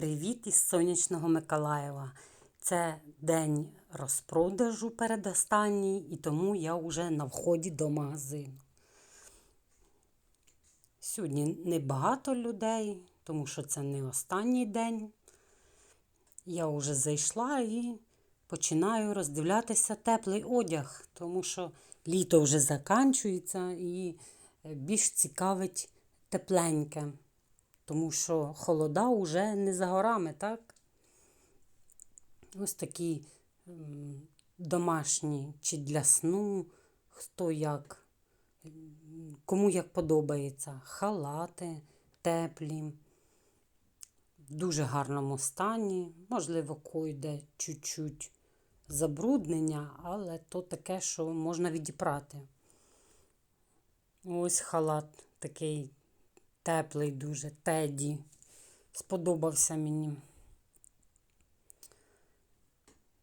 Привіт із сонячного Миколаєва. Це день розпродажу передостанній, і тому я вже на вході до магазину. Сьогодні небагато людей, тому що це не останній день. Я вже зайшла і починаю роздивлятися теплий одяг, тому що літо вже закінчується і більш цікавить тепленьке тому що холода вже не за горами, так? Ось такі домашні чи для сну, хто як, кому як подобається. Халати теплі, в дуже гарному стані. Можливо, койде чуть-чуть забруднення, але то таке, що можна відіпрати. Ось халат такий Теплий дуже Теді. Сподобався мені.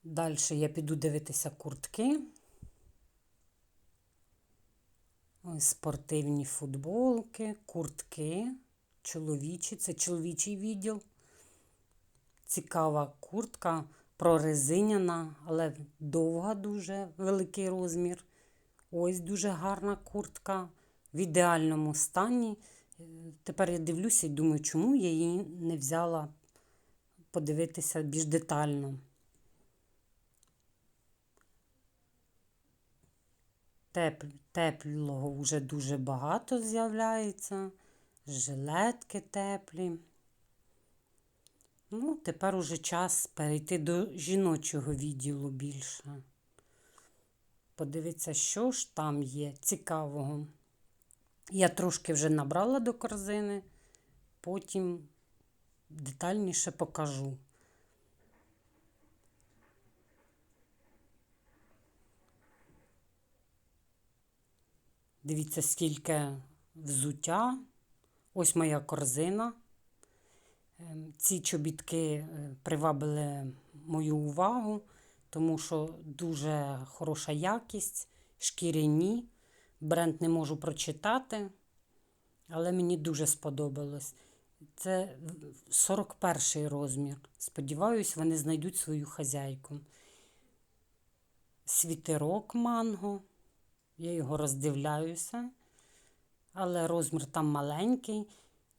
Далі я піду дивитися куртки. Ось спортивні футболки, куртки, чоловічі, це чоловічий відділ. Цікава куртка прорезиняна, але довга, дуже великий розмір. Ось дуже гарна куртка в ідеальному стані. Тепер я дивлюся і думаю, чому я її не взяла подивитися більш детально. Теплого вже дуже багато з'являється, жилетки теплі. Ну, тепер уже час перейти до жіночого відділу більше. Подивитися, що ж там є цікавого. Я трошки вже набрала до корзини, потім детальніше покажу. Дивіться, скільки взуття. Ось моя корзина. Ем, ці чобітки е, привабили мою увагу, тому що дуже хороша якість, шкіряні. Бренд не можу прочитати, але мені дуже сподобалось. Це 41 розмір. Сподіваюсь, вони знайдуть свою хазяйку. Світерок манго. Я його роздивляюся, але розмір там маленький.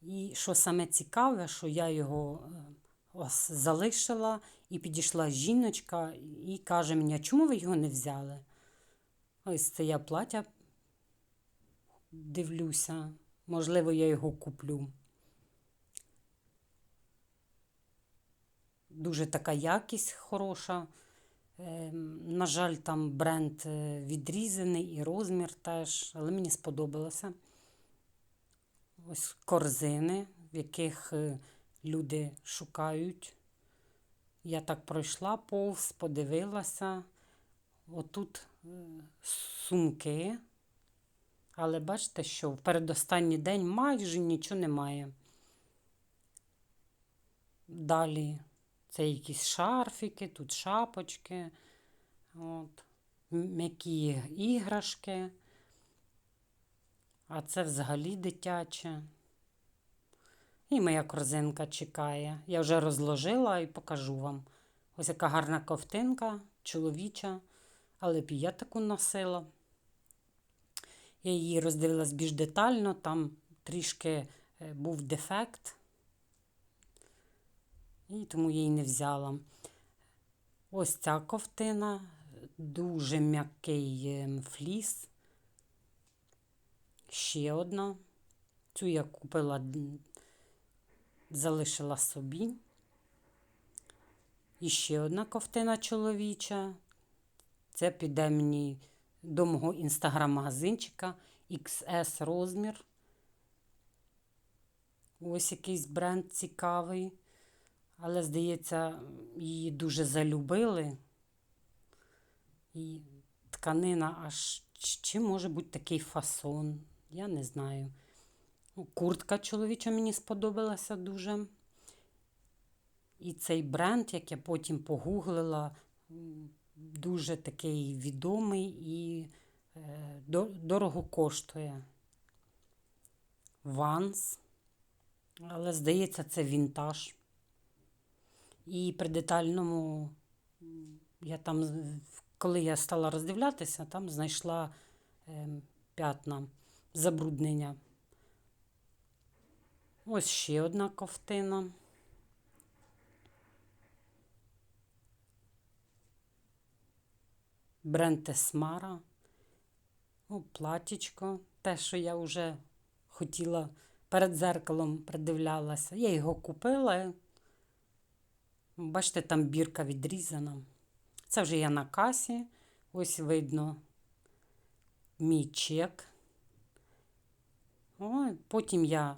І що саме цікаве, що я його е, ось залишила і підійшла жіночка і каже мені, чому ви його не взяли? Ось це я плаття дивлюся, можливо, я його куплю. Дуже така якість хороша. Ем, на жаль, там бренд е, відрізаний і розмір теж, але мені сподобалося. Ось корзини, в яких е, люди шукають. Я так пройшла повз, подивилася. Отут е, сумки але бачите, що в передостанній день майже нічого немає. Далі це якісь шарфіки, тут шапочки, от, м'які іграшки. А це взагалі дитяче. І моя корзинка чекає. Я вже розложила і покажу вам. Ось яка гарна ковтинка, чоловіча, але б я таку носила. Я її роздивилась більш детально, там трішки е, був дефект, і тому я її не взяла. Ось ця ковтина, дуже м'який ем, фліс. Ще одна. Цю я купила, залишила собі. І ще одна ковтина чоловіча. Це піде мені до мого інстаграм-магазинчика XS розмір. Ось якийсь бренд цікавий. Але, здається, її дуже залюбили. І тканина аж чи може бути такий фасон, я не знаю. Ну, куртка чоловіча мені сподобалася дуже. І цей бренд, як я потім погуглила, дуже такий відомий і е, дорого коштує. Ванс. Але, здається, це вінтаж. І при детальному я там, коли я стала роздивлятися, там знайшла ем, п'ятна забруднення. Ось ще одна ковтина. Бренд Тесмара. О, платічко. Те, що я вже хотіла перед зеркалом придивлялася. Я його купила. Бачите, там бірка відрізана. Це вже я на касі. Ось видно мій чек. Ой, потім я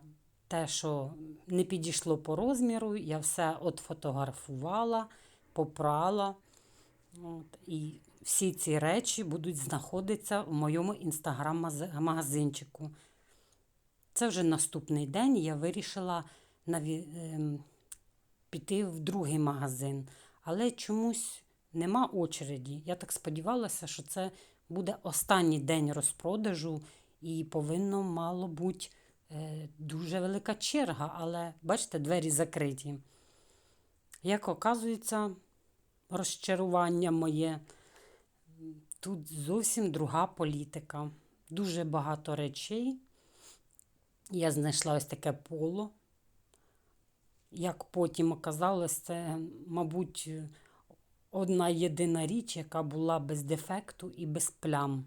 те, що не підійшло по розміру, я все отфотографувала, попрала. От, і всі ці речі будуть знаходитися в моєму інстаграм-магазинчику. Це вже наступний день я вирішила наві- ем, піти в другий магазин. Але чомусь нема очереді. Я так сподівалася, що це буде останній день розпродажу і повинно мало бути е, дуже велика черга. Але бачите, двері закриті. Як оказується, розчарування моє. Тут зовсім друга політика. Дуже багато речей. Я знайшла ось таке поло. Як потім оказалось, це, мабуть, одна єдина річ, яка була без дефекту і без плям.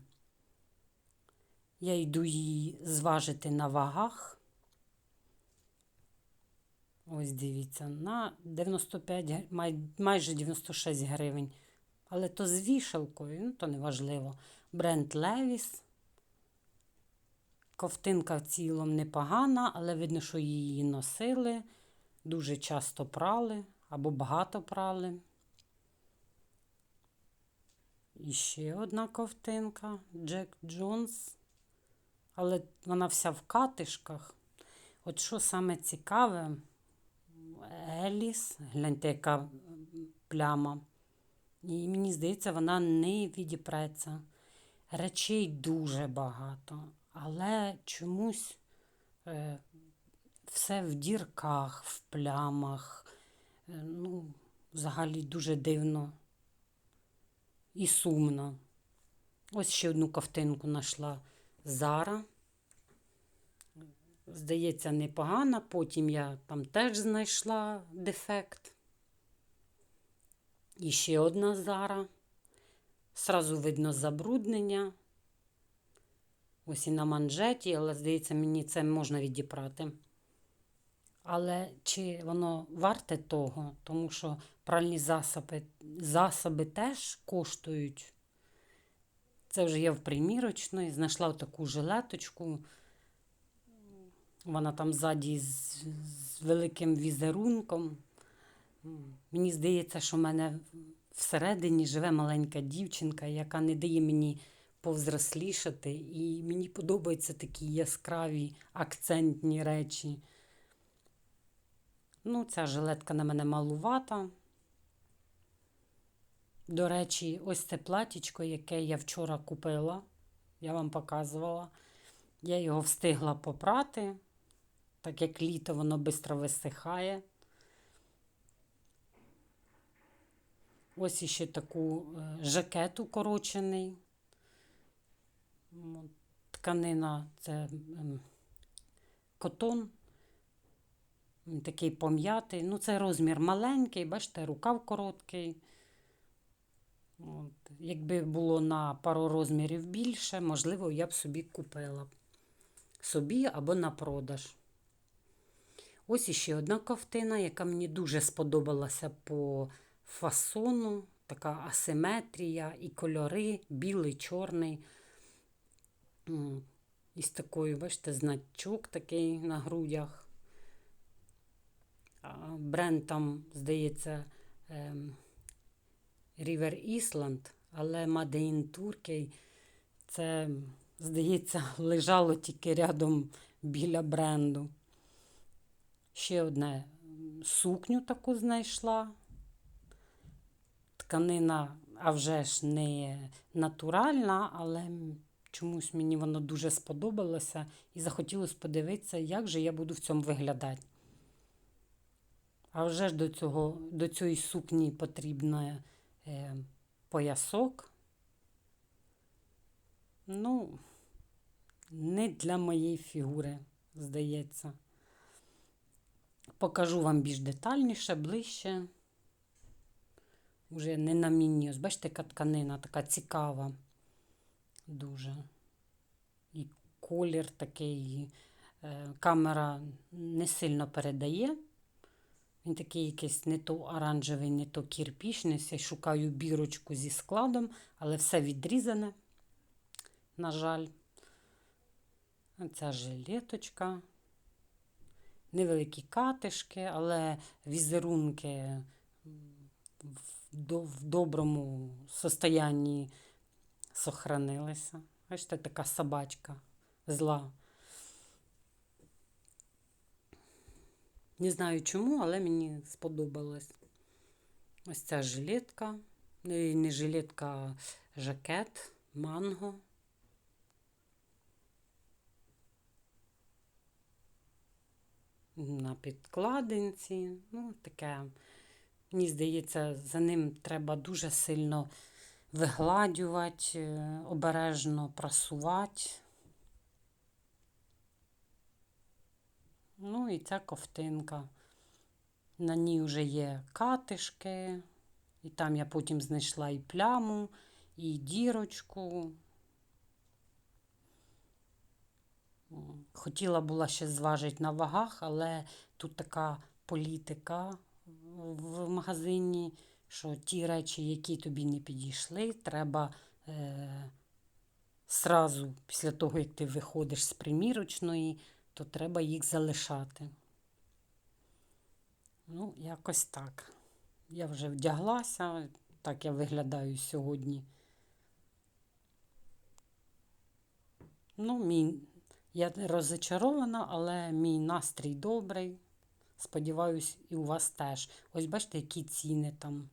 Я йду її зважити на вагах. Ось дивіться, на 95, майже 96 гривень. Але то з вішалкою, ну то не важливо. Бренд Левіс. Ковтинка в цілому непогана, але видно, що її носили, дуже часто прали або багато прали. І ще одна ковтинка Джек Джонс. Але вона вся в катишках. От що саме цікаве, Еліс, гляньте, яка пляма. І мені здається, вона не відіпреться. Речей дуже багато, але чомусь е, все в дірках, в плямах. Е, ну, взагалі дуже дивно і сумно. Ось ще одну ковтинку знайшла Зара. Здається, непогана. Потім я там теж знайшла дефект. І ще одна Зара. Сразу видно забруднення. Ось і на манжеті, але, здається, мені це можна відіпрати. Але чи воно варте того? Тому що пральні засоби, засоби теж коштують. Це вже я в примірочної, знайшла таку жилеточку. Вона там ззаді з, з великим візерунком. Мені здається, що в мене всередині живе маленька дівчинка, яка не дає мені повзрослішати. І мені подобаються такі яскраві акцентні речі. Ну, ця жилетка на мене малувата. До речі, ось це платічко, яке я вчора купила, я вам показувала. Я його встигла попрати, так як літо воно швидко висихає. Ось іще таку е, жакет укорочений. Тканина це ем, котон. Такий пом'ятий. Ну, це розмір маленький, бачите, рукав короткий. От. Якби було на пару розмірів більше, можливо, я б собі купила. Собі або на продаж. Ось іще одна ковтина, яка мені дуже сподобалася по фасону. Така асиметрія і кольори, білий, чорний. Із такою, бачите, значок такий на грудях. Бренд там, здається, ем, River Island, але Made in Turkey це, здається, лежало тільки рядом біля бренду. Ще одне сукню таку знайшла. Тканина, а вже ж не натуральна, але чомусь мені воно дуже сподобалося і захотілося подивитися, як же я буду в цьому виглядати. А вже ж до цього, до цієї сукні потрібно е, поясок. Ну, не для моєї фігури, здається. Покажу вам більш детальніше, ближче. Уже не на міні. Ось бачите, яка тканина така цікава. Дуже. І колір такий. е, Камера не сильно передає. Він такий якийсь не то оранжевий, не то кірпічний. Я шукаю бірочку зі складом, але все відрізане, на жаль. Оця жилеточка. Невеликі катишки, але візерунки в, до- в доброму состоянні сохранилися. Бачите, така собачка зла. Не знаю чому, але мені сподобалось. Ось ця жилетка. Ну, і не жилетка, а жакет, манго. На підкладинці. Ну, таке. Мені здається, за ним треба дуже сильно вигладювати, е, обережно прасувати. Ну і ця ковтинка. На ній вже є катишки, і там я потім знайшла і пляму, і дірочку. Хотіла була ще зважити на вагах, але тут така політика в магазині, що ті речі, які тобі не підійшли, треба е, сразу після того, як ти виходиш з примірочної, то треба їх залишати. Ну, якось так. Я вже вдяглася, так я виглядаю сьогодні. Ну, мій, я розочарована, але мій настрій добрий. Сподіваюсь, і у вас теж. Ось бачите, які ціни там.